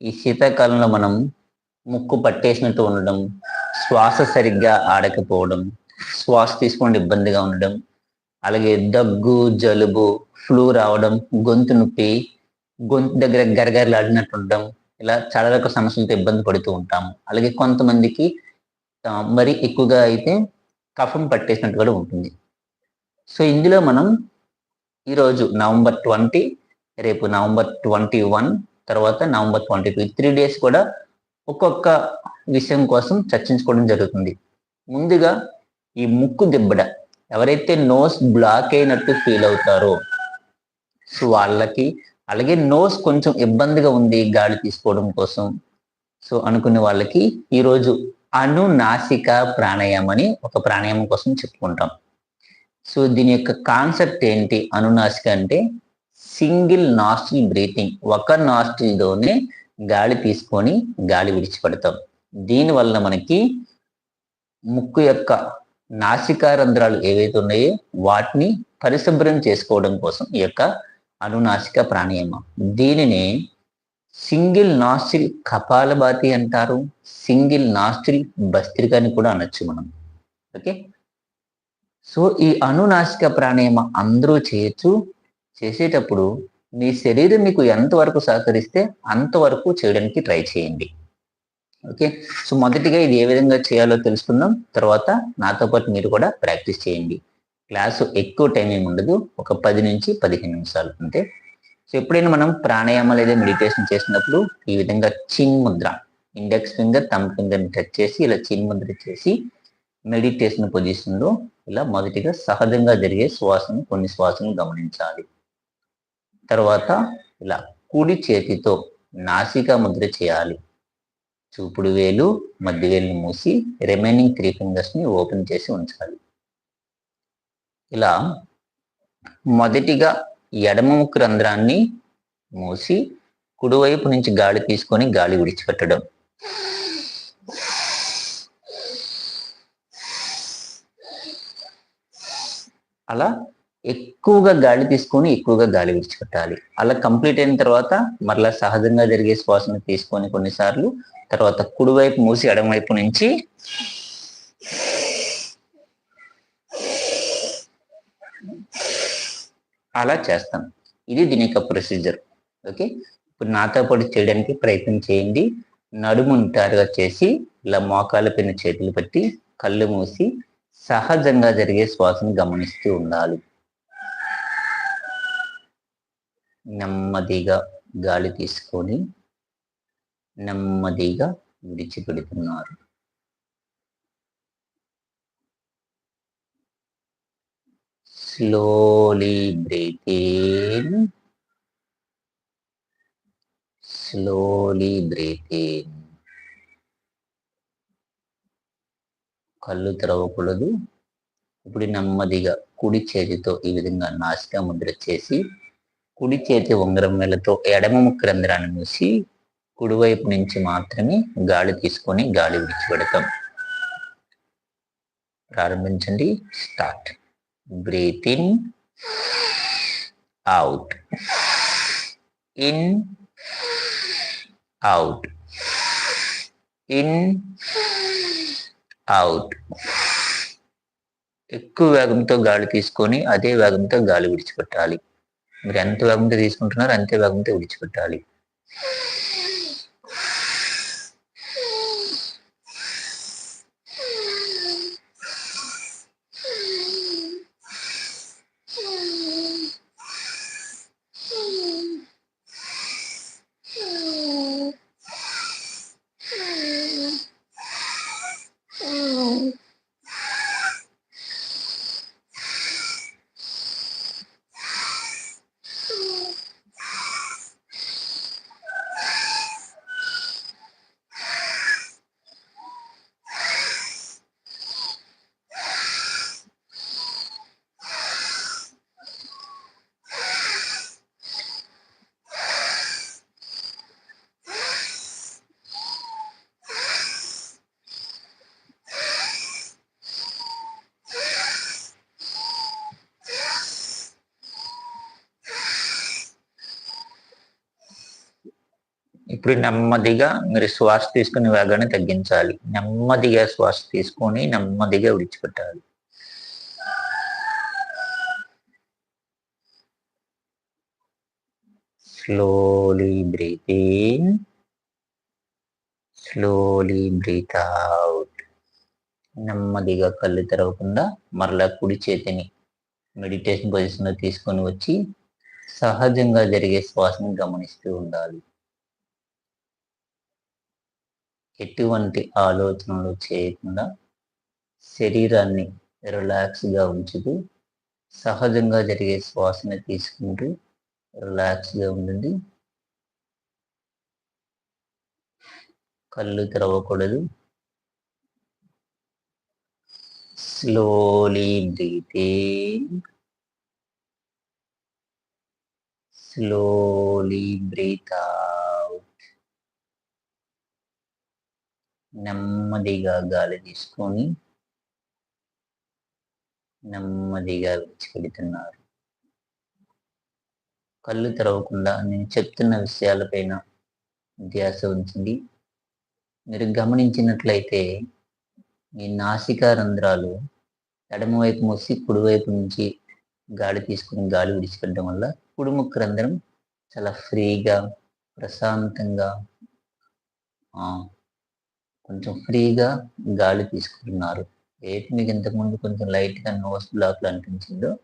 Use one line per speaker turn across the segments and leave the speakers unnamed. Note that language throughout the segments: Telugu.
ఈ శీతాకాలంలో మనం ముక్కు పట్టేసినట్టు ఉండడం శ్వాస సరిగ్గా ఆడకపోవడం శ్వాస తీసుకోండి ఇబ్బందిగా ఉండడం అలాగే దగ్గు జలుబు ఫ్లూ రావడం గొంతు నొప్పి గొంతు దగ్గర గరగరలాడినట్టు ఉండడం ఇలా చాలా రకాల సమస్యలతో ఇబ్బంది పడుతూ ఉంటాము. అలాగే కొంతమందికి మరి ఎక్కువగా అయితే కఫం పట్టేసినట్టు కూడా ఉంటుంది. సో ఇందులో మనం ఈరోజు నవంబర్ ట్వంటీ రేపు నవంబర్ ట్వంటీ వన్ తర్వాత November twenty two three days కూడా ఒక్కొక్క విషయం కోసం చర్చించుకోవడం జరుగుతుంది. ముందుగా ఈ ముక్కు దిబ్బడ ఎవరైతే నోస్ బ్లాక్ అయినట్టు ఫీల్ అవుతారో సో వాళ్ళకి అలాగే నోస్ కొంచెం ఇబ్బందిగా ఉంది గాలి తీసుకోవడం కోసం. సో అనుకునే వాళ్ళకి ఈరోజు అనునాసిక ప్రాణాయామం అని ఒక ప్రాణాయామం కోసం చెప్పుకుంటాం. సో దీని యొక్క కాన్సెప్ట్ ఏంటి? అనునాసిక అంటే సింగిల్ నాస్ట్రిల్ బ్రీతింగ్ ఒక నాస్ట్రిల్లోనే గాలి తీసుకొని గాలి విడిచిపెడతాం. దీని వలన మనకి ముక్కు యొక్క నాసికా రంధ్రాలు ఏవైతే ఉన్నాయో వాటిని పరిశుభ్రం చేసుకోవడం కోసం ఈ యొక్క అనునాసిక ప్రాణాయామం. దీనిని సింగిల్ నాస్ట్రిల్ కపాలభాతి అంటారు. సింగిల్ నాస్ట్రిల్ భస్త్రిక అని కూడా అనొచ్చు మనం. ఓకే? సో ఈ అనునాసిక ప్రాణాయామం అందరూ చేయొచ్చు. చేసేటప్పుడు మీ శరీరం మీకు ఎంతవరకు సహకరిస్తే అంతవరకు చేయడానికి ట్రై చేయండి. ఓకే? సో మొదటిగా ఇది ఏ విధంగా చేయాలో తెలుసుకుందాం. తర్వాత నాతో పాటు మీరు కూడా ప్రాక్టీస్ చేయండి. క్లాసు ఎక్కువ టైం ఏమి ఉండదు. ఒక పది నుంచి పదిహేను నిమిషాలు అంతే. సో ఎప్పుడైనా మనం ప్రాణాయామం లేదా మెడిటేషన్ చేసినప్పుడు ఈ విధంగా చిన్ ముద్ర ఇండెక్స్ ఫింగర్ తమ్ ఫింగర్ని టచ్ చేసి ఇలా చిన్ ముద్ర చేసి మెడిటేషన్ పొజిషన్లో ఇలా మొదటిగా సహజంగా జరిగే శ్వాసను కొన్ని శ్వాసను గమనించాలి. తర్వాత ఇలా కుడి చేతితో నాసిక ముద్ర చేయాలి. చూపుడు వేలు మధ్య వేలుని మూసి రిమైనింగ్ త్రీ ఫింగర్స్ని ఓపెన్ చేసి ఉంచాలి. ఇలా మొదటిగా ఎడమ ముక్కు రంధ్రాన్ని మూసి కుడివైపు నుంచి గాలి తీసుకొని గాలి విడిచిపెట్టడం. అలా ఎక్కువగా గాలి తీసుకొని ఎక్కువగా గాలి విడిచిపెట్టాలి. అలా కంప్లీట్ అయిన తర్వాత మరలా సహజంగా జరిగే శ్వాసను తీసుకొని కొన్నిసార్లు తర్వాత కుడివైపు మూసి ఎడమవైపు నుంచి అలా చేస్తాం ఇది దీని యొక్క ప్రొసీజర్ ఓకే ఇప్పుడు నాతో పాటు చేయడానికి ప్రయత్నం చేయండి. నడుము నిటారుగా చేసి ఇలా మోకాల పైన చేతులు పెట్టి కళ్ళు మూసి సహజంగా జరిగే శ్వాసను గమనిస్తూ ఉండాలి. నెమ్మదిగా గాలి తీసుకొని నెమ్మదిగా విడిచిపెడుతున్నారు. స్లోలీ breathe స్లోలీ slowly కళ్ళు తెరవకూడదు. ఇప్పుడు నెమ్మదిగా కుడి చేతితో ఈ విధంగా నాసికా ముద్ర చేసి కుడి చేతి ఉంగరం వేలతో ఎడమ ముక్కు రంధ్రాన్ని మూసి కుడివైపు నుంచి మాత్రమే గాలి తీసుకొని గాలి విడిచిపెడతాం. ప్రారంభించండి. Start breathe in out in out in out ఎక్కువ వేగంతో గాలి తీసుకొని అదే వేగంతో గాలి విడిచిపెట్టాలి. మీరు ఎంత వేగంతో తీసుకుంటున్నారో అంతే వేగంతో విడిచిపెట్టాలి. ఇప్పుడు నెమ్మదిగా మీరు శ్వాస తీసుకుని వేగాన్ని తగ్గించాలి. నెమ్మదిగా శ్వాస తీసుకొని నెమ్మదిగా విడిచిపెట్టాలి. Slowly breathe in slowly breathe out నెమ్మదిగా కళ్ళు తెరవకుండా మరలా కుడి చేతిని మెడిటేషన్ పొజిషన్లో తీసుకొని వచ్చి సహజంగా జరిగే శ్వాసను గమనిస్తూ ఉండాలి. ఎటువంటి ఆలోచనలు చేయకుండా శరీరాన్ని రిలాక్స్గా ఉంచుతూ సహజంగా జరిగే శ్వాసను తీసుకుంటూ రిలాక్స్గా ఉండండి. కళ్ళు తెరవకూడదు. Slowly breathing. స్లోలీ బ్రీత్ నెమ్మదిగా గాలి తీసుకొని నెమ్మదిగా విడిచిపెడుతున్నారు. కళ్ళు తెరవకుండా నేను చెప్తున్న విషయాలపైన ధ్యాస ఉంచింది. మీరు గమనించినట్లయితే మీ నాసికా రంధ్రాలు ఎడమవైపు మూసి కుడివైపు నుంచి గాలి తీసుకుని గాలి విడిచిపెట్టడం వల్ల కుడిముక్క రంధ్రం చాలా ఫ్రీగా ప్రశాంతంగా కొంచెం ఫ్రీగా గాలి తీసుకుంటున్నారు. ఏది మీకు ఇంతకుముందు కొంచెం లైట్గా నోస్ బ్లాక్లు అనిపించిందో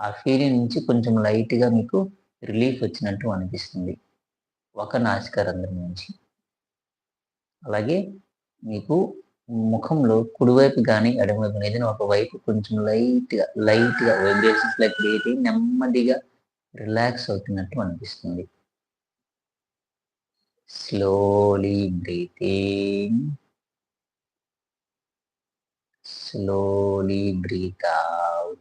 ఆ ఫీలింగ్ నుంచి కొంచెం లైట్గా మీకు రిలీఫ్ వచ్చినట్టు అనిపిస్తుంది. ఒక నాసిక రంధ్రం నుంచి. అలాగే మీకు ముఖంలో కుడివైపు కానీ ఎడమవైపు కానీ ఏదైనా ఒకవైపు కొంచెం లైట్గా లైట్గా వైబ్రేషన్స్ లైక్ క్రియేట్ అయ్యి నెమ్మదిగా రిలాక్స్ అవుతున్నట్టు అనిపిస్తుంది. Slowly breathing slowly breathe out.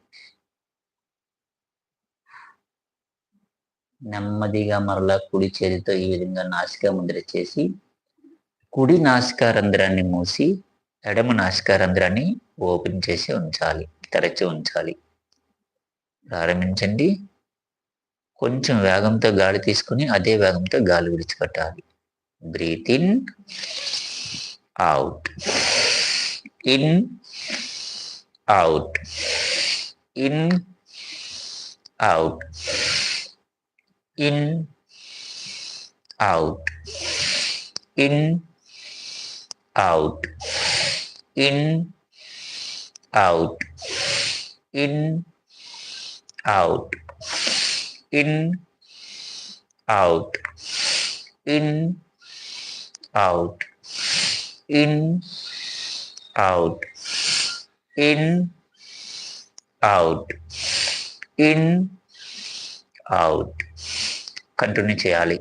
నెమ్మదిగా మరలా కుడి చేతితో ఈ విధంగా నాసికా ముద్ర చేసి కుడి నాసికా రంధ్రాన్ని మూసి ఎడమ నాసికా రంధ్రాన్ని ఓపెన్ చేసి ఉంచాలి తెరచి ఉంచాలి. ప్రారంభించండి. కొంచెం వేగంతో గాలి తీసుకుని అదే వేగంతో గాలి విడిచిపెట్టాలి. Breathe in out. In out. In out. In out. In out. In out. In out. In out. In out. In out. In out. In out. Continue చేయాలి.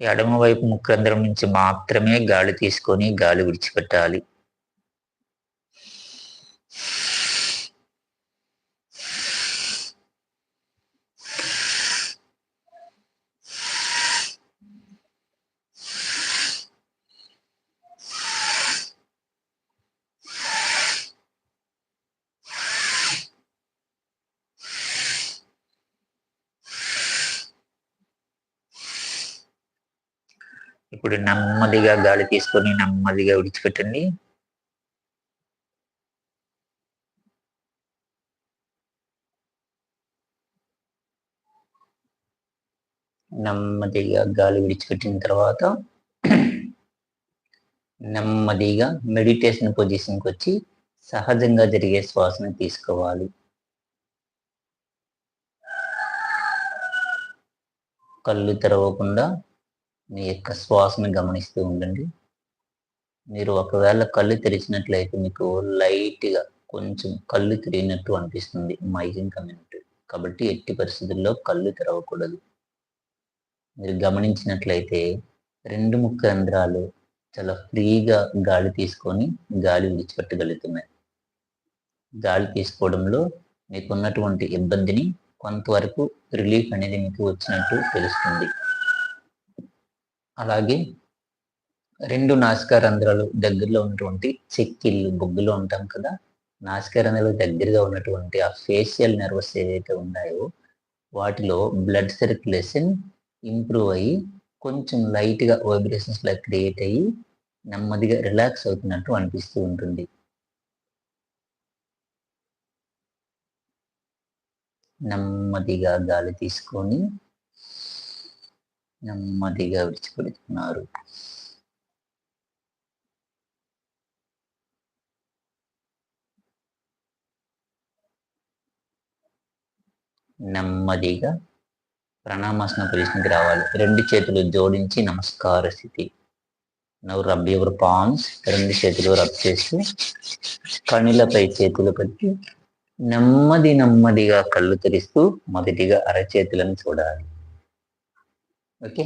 ఎడమ వైపు నుంచి మాత్రమే గాలి తీసుకొని గాలి విడిచిపెట్టాలి. ఇప్పుడు నెమ్మదిగా గాలి తీసుకొని నెమ్మదిగా విడిచిపెట్టండి. నెమ్మదిగా గాలి విడిచిపెట్టిన తర్వాత నెమ్మదిగా మెడిటేషన్ పొజిషన్కి వచ్చి సహజంగా జరిగే శ్వాసను తీసుకోవాలి. కళ్ళు తెరవకుండా మీ యొక్క శ్వాసను గమనిస్తూ ఉండండి. మీరు ఒకవేళ కళ్ళు తెరిచినట్లయితే మీకు లైట్గా కొంచెం కళ్ళు తిరిగినట్టు అనిపిస్తుంది. మైజింగ్ కమ్యూనిటీ. కాబట్టి ఎట్టి పరిస్థితుల్లో కళ్ళు తెరవకూడదు. మీరు గమనించినట్లయితే రెండు ముక్క రంధ్రాలు చాలా ఫ్రీగా గాలి తీసుకొని గాలి విడిచిపెట్టగలుగుతున్నాయి. గాలి తీసుకోవడంలో మీకు ఉన్నటువంటి ఇబ్బందిని కొంతవరకు రిలీఫ్ అనేది మీకు వచ్చినట్టు తెలుస్తుంది. అలాగే రెండు నాసికా రంధ్రాలు దగ్గరలో ఉన్నటువంటి చెక్కిళ్ళు బొగ్గులో ఉంటాం కదా నాసికా రంధ్రాలు దగ్గరగా ఉన్నటువంటి ఆ ఫేషియల్ నర్వస్ ఏదైతే ఉన్నాయో వాటిలో బ్లడ్ సర్క్యులేషన్ ఇంప్రూవ్ అయ్యి కొంచెం లైట్గా వైబ్రేషన్స్ లా క్రియేట్ అయ్యి నెమ్మదిగా రిలాక్స్ అవుతున్నట్టు అనిపిస్తూ ఉంటుంది. నెమ్మదిగా గాలి తీసుకొని నెమ్మదిగా విడిచిపెడుతున్నారు. నెమ్మదిగా ప్రణామాసన పొజిషన్కి రావాలి. రెండు చేతులు జోడించి నమస్కార స్థితి. నవ్వు రబ్ యువర్ పామ్స్ రెండు చేతులు రబ్ చేస్తూ కణులపై చేతులు పెట్టి నెమ్మది నెమ్మదిగా కళ్ళు తెరిస్తూ మొదటిగా అరచేతులను చూడాలి. ఓకే.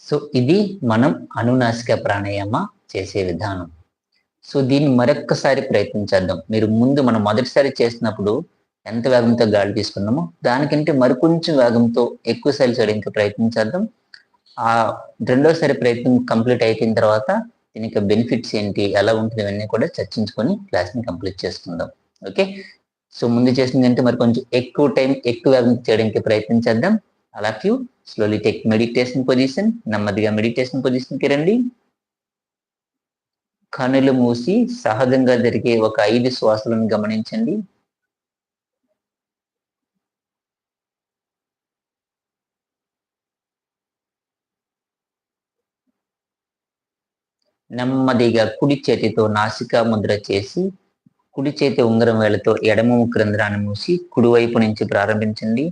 సో ఇది మనం అనునాసిక ప్రాణాయామ చేసే విధానం. సో దీన్ని మరొక్కసారి ప్రయత్నించేద్దాం మీరు ముందు మనం మొదటిసారి చేసినప్పుడు ఎంత వేగంతో గాలి తీసుకున్నామో దానికంటే మరికొంచెం వేగంతో ఎక్కువ సార్లు చేయడానికి ప్రయత్నించేద్దాం ఆ రెండోసారి ప్రయత్నం కంప్లీట్ అయిపోయిన తర్వాత దీనికి బెనిఫిట్స్ ఏంటి ఎలా ఉంటుంది ఇవన్నీ కూడా చర్చించుకొని క్లాస్ని కంప్లీట్ చేసుకుందాం. ఓకే. సో ముందు చేసింది అంటే మరి కొంచెం ఎక్కువ టైం ఎక్కువ వేగం చేయడానికి ప్రయత్నించేద్దాం అలా క్యూ. స్లోలీ టేక్ మెడిటేషన్ పొజిషన్ నెమ్మదిగా మెడిటేషన్ పొజిషన్కి రండి. కనులు మూసి సహజంగా జరిగే ఒక ఐదు శ్వాసలను గమనించండి. నెమ్మదిగా కుడి చేతితో నాసికా ముద్ర చేసి కుడి చేతి ఉంగరం వేళతో ఎడమ ముక్కు రంధ్రాన్ని మూసి కుడివైపు నుంచి ప్రారంభించండి.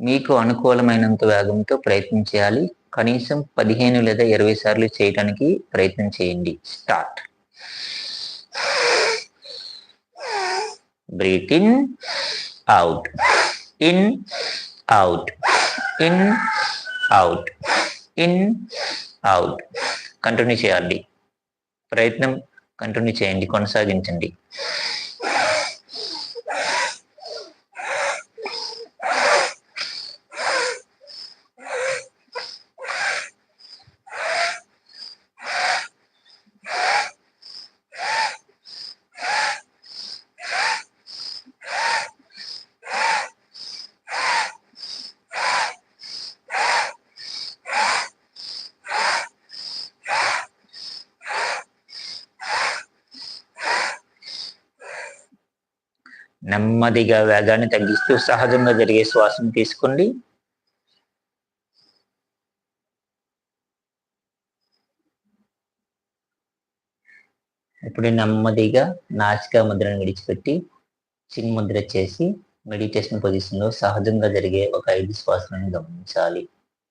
మీకు అనుకూలమైనంత వేగంతో ప్రయత్నం చేయాలి. కనీసం పదిహేను లేదా ఇరవై సార్లు చేయడానికి ప్రయత్నం చేయండి. Start. Breathe in out. In out. In out. In out. Continue చేయాలి. ప్రయత్నం కంటిన్యూ చేయండి. కొనసాగించండి. నెమ్మదిగా వేగాన్ని తగ్గిస్తూ సహజంగా జరిగే శ్వాసను తీసుకోండి. ఇప్పుడు నెమ్మదిగా నాసికా ముద్రను విడిచిపెట్టి చిన్న ముద్ర చేసి మెడిటేషన్ పొజిషన్లో సహజంగా జరిగే ఒక ఐదు శ్వాసలను గమనించాలి.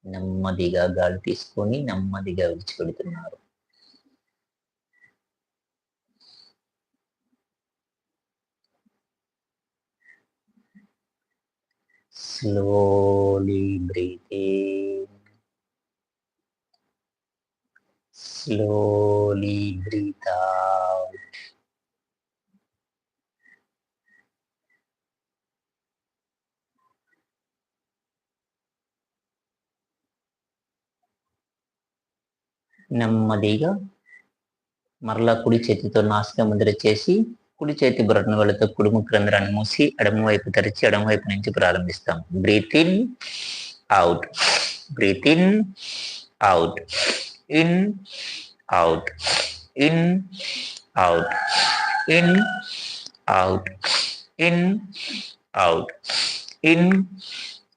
నెమ్మదిగా గాలి తీసుకొని నెమ్మదిగా విడిచిపెడుతున్నారు. Slowly breathing, slowly breathe out నెమ్మదిగా మరలా కుడి చేతితో నాసిక ముద్ర చేసి కుడి చేతి బ్రటన వేళతో కుడి ముక్కు రంధ్రాన్ని మూసి ఎడమ వైపు తెరిచి ఎడమ వైపు నుంచి ప్రారంభిస్తాం breathe in out breathe in out in out in out in out in out in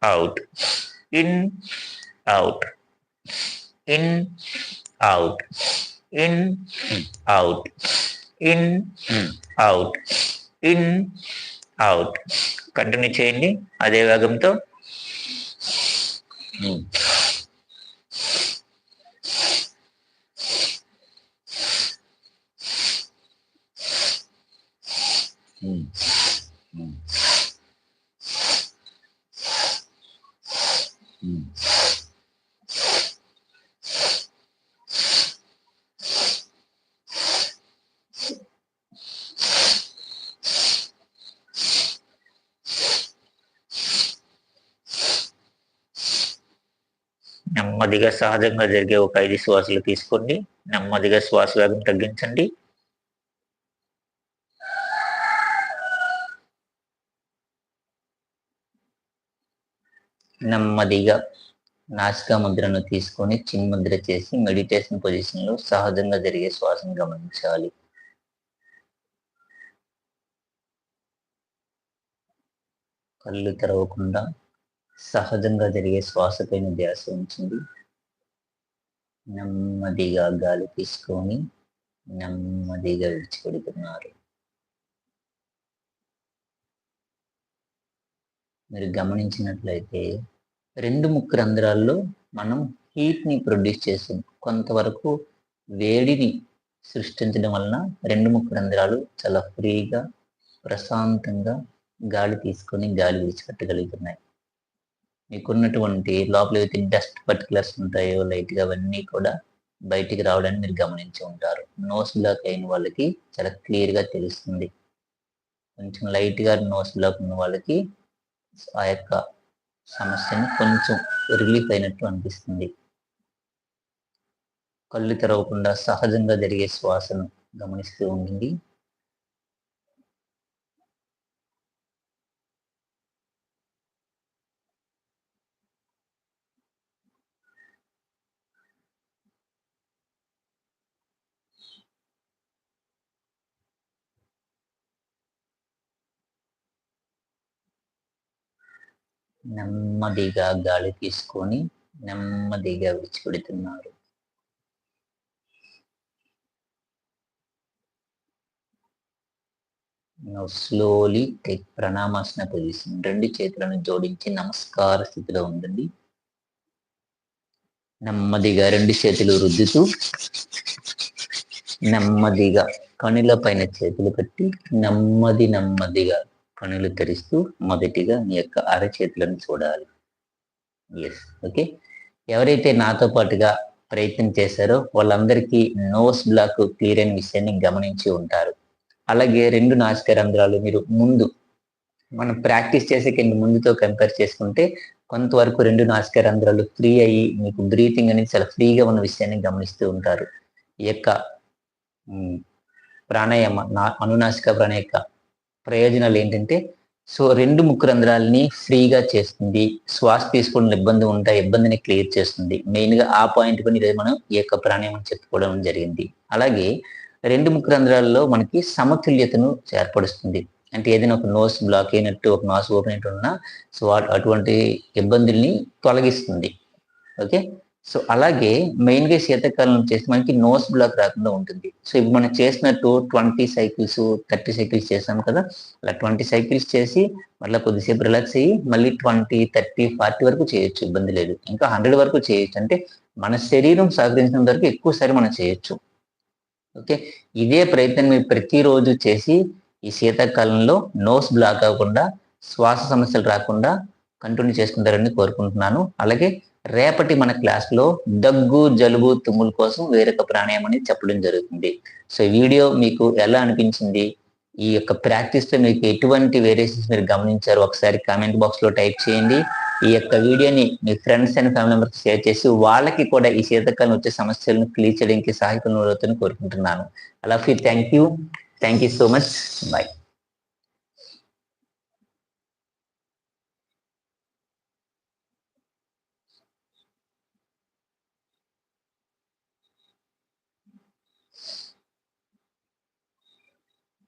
out in out in out in out in hmm. Out. In out. Continue చేయండి. అదే వేగంతో. Mm-hmm. నెమ్మదిగా సహజంగా జరిగే ఒక ఐదు శ్వాసలు తీసుకోండి. నెమ్మదిగా శ్వాస వేగం తగ్గించండి. నెమ్మదిగా నాసికా ముద్రను తీసుకొని చిన్ముద్ర చేసి మెడిటేషన్ పొజిషన్లో సహజంగా జరిగే శ్వాసను గమనించాలి. కళ్ళు తెరవకుండా సహజంగా జరిగే శ్వాసపైన ధ్యాస ఉంచింది నెమ్మదిగా గాలి తీసుకొని నెమ్మదిగా విడిచిపెడుతున్నారు. మీరు గమనించినట్లయితే రెండు ముక్కు రంధ్రాల్లో మనం హీట్ని ప్రొడ్యూస్ చేసాం కొంతవరకు వేడిని సృష్టించడం వలన రెండు ముక్కు రంధ్రాలు చాలా ఫ్రీగా ప్రశాంతంగా గాలి తీసుకొని గాలి విడిచిపెట్టగలుగుతున్నాయి. మీకున్నటువంటి లోపల అయితే డస్ట్ పర్టికులర్స్ ఉంటాయో లైట్గా అవన్నీ కూడా బయటికి రావడానికి మీరు గమనించి ఉంటారు. నోస్ బ్లాక్ అయిన వాళ్ళకి చాలా క్లియర్గా తెలుస్తుంది. కొంచెం లైట్గా నోస్ బ్లాక్ ఉన్న వాళ్ళకి ఆ యొక్క సమస్యని కొంచెం రిలీఫ్ అయినట్టు అనిపిస్తుంది. కళ్ళు తెరవకుండా సహజంగా జరిగే శ్వాసను గమనిస్తూ ఉండండి. నెమ్మదిగా గాలి తీసుకొని నెమ్మదిగా విడిచిపెడుతున్నారు. స్లోలీ టెక్ ప్రణామాసన పొజిషన్ రెండు చేతులను జోడించి నమస్కార స్థితిలో ఉండండి. నెమ్మదిగా రెండు చేతులు రుద్దుతూ నెమ్మదిగా కనుల పైన చేతులు పెట్టి నెమ్మది నెమ్మదిగా కనులు తెరిస్తూ మొదటిగా మీ యొక్క అరచేతులను చూడాలి. ఎస్ ఓకే ఎవరైతే నాతో పాటుగా ప్రయత్నం చేశారో వాళ్ళందరికీ నోస్ బ్లాక్ క్లియర్ అయిన విషయాన్ని గమనించి ఉంటారు. అలాగే రెండు నాసిక రంధ్రాలు మీరు ముందు మనం ప్రాక్టీస్ చేసే కింద ముందుతో కంపేర్ చేసుకుంటే కొంతవరకు రెండు నాసిక రంధ్రాలు ఫ్రీ అయ్యి మీకు బ్రీతింగ్ అనేది చాలా ఫ్రీగా ఉన్న విషయాన్ని గమనిస్తూ ఉంటారు. ఈ యొక్క ప్రాణాయామ నా అనునాసిక ప్రాణ యొక్క ప్రయోజనాలు ఏంటంటే సో రెండు ముక్కు రంధ్రాలని ఫ్రీగా చేస్తుంది. శ్వాస తీసుకోవడం ఇబ్బంది ఉంటే ఇబ్బందిని క్లియర్ చేస్తుంది. మెయిన్గా ఆ పాయింట్ పని మనం ఈ యొక్క ప్రాణాయామం చెప్పుకోవడం జరిగింది. అలాగే రెండు ముక్కు రంధ్రాల్లో మనకి సమతుల్యతను ఏర్పరుస్తుంది. అంటే ఏదైనా ఒక నోస్ బ్లాక్ అయినట్టు ఒక నోస్ ఓపెన్ అయినట్టు ఉన్నా సో అటువంటి ఇబ్బందుల్ని తొలగిస్తుంది. ఓకే? సో అలాగే మెయిన్గా శీతాకాలం చేస్తే మనకి నోస్ బ్లాక్ రాకుండా ఉంటుంది. సో ఇప్పుడు మనం చేసినట్టు ట్వంటీ సైకిల్స్ థర్టీ సైకిల్స్ చేసాం కదా అలా ట్వంటీ సైకిల్స్ చేసి మళ్ళీ కొద్దిసేపు రిలాక్స్ అయ్యి మళ్ళీ ట్వంటీ థర్టీ ఫార్టీ వరకు చేయొచ్చు ఇబ్బంది లేదు. ఇంకా హండ్రెడ్ వరకు చేయొచ్చు. అంటే మన శరీరం సహకరించిన వరకు ఎక్కువసారి మనం చేయొచ్చు. ఓకే? ఇదే ప్రయత్నం మీరు ప్రతిరోజు చేసి ఈ శీతాకాలంలో నోస్ బ్లాక్ అవ్వకుండా శ్వాస సమస్యలు రాకుండా కంటిన్యూ చేసుకుంటారని కోరుకుంటున్నాను. అలాగే రేపటి మన క్లాస్లో దగ్గు జలుబు తుమ్ముల కోసం వేరొక ప్రాణాయామం అనేది చెప్పడం జరుగుతుంది. సో వీడియో మీకు ఎలా అనిపించింది? ఈ యొక్క ప్రాక్టీస్తో మీకు ఎటువంటి వేరియేషన్స్ మీరు గమనించారు? ఒకసారి కామెంట్ బాక్స్లో టైప్ చేయండి. ఈ యొక్క వీడియోని మీ friends and family members share చేసి వాళ్ళకి కూడా ఈ శీతకాలం వచ్చే సమస్యలను క్లియర్ చేయడానికి సహాయకులు కోరుకుంటున్నాను. అలా fee thank you. Thank you so much. Bye.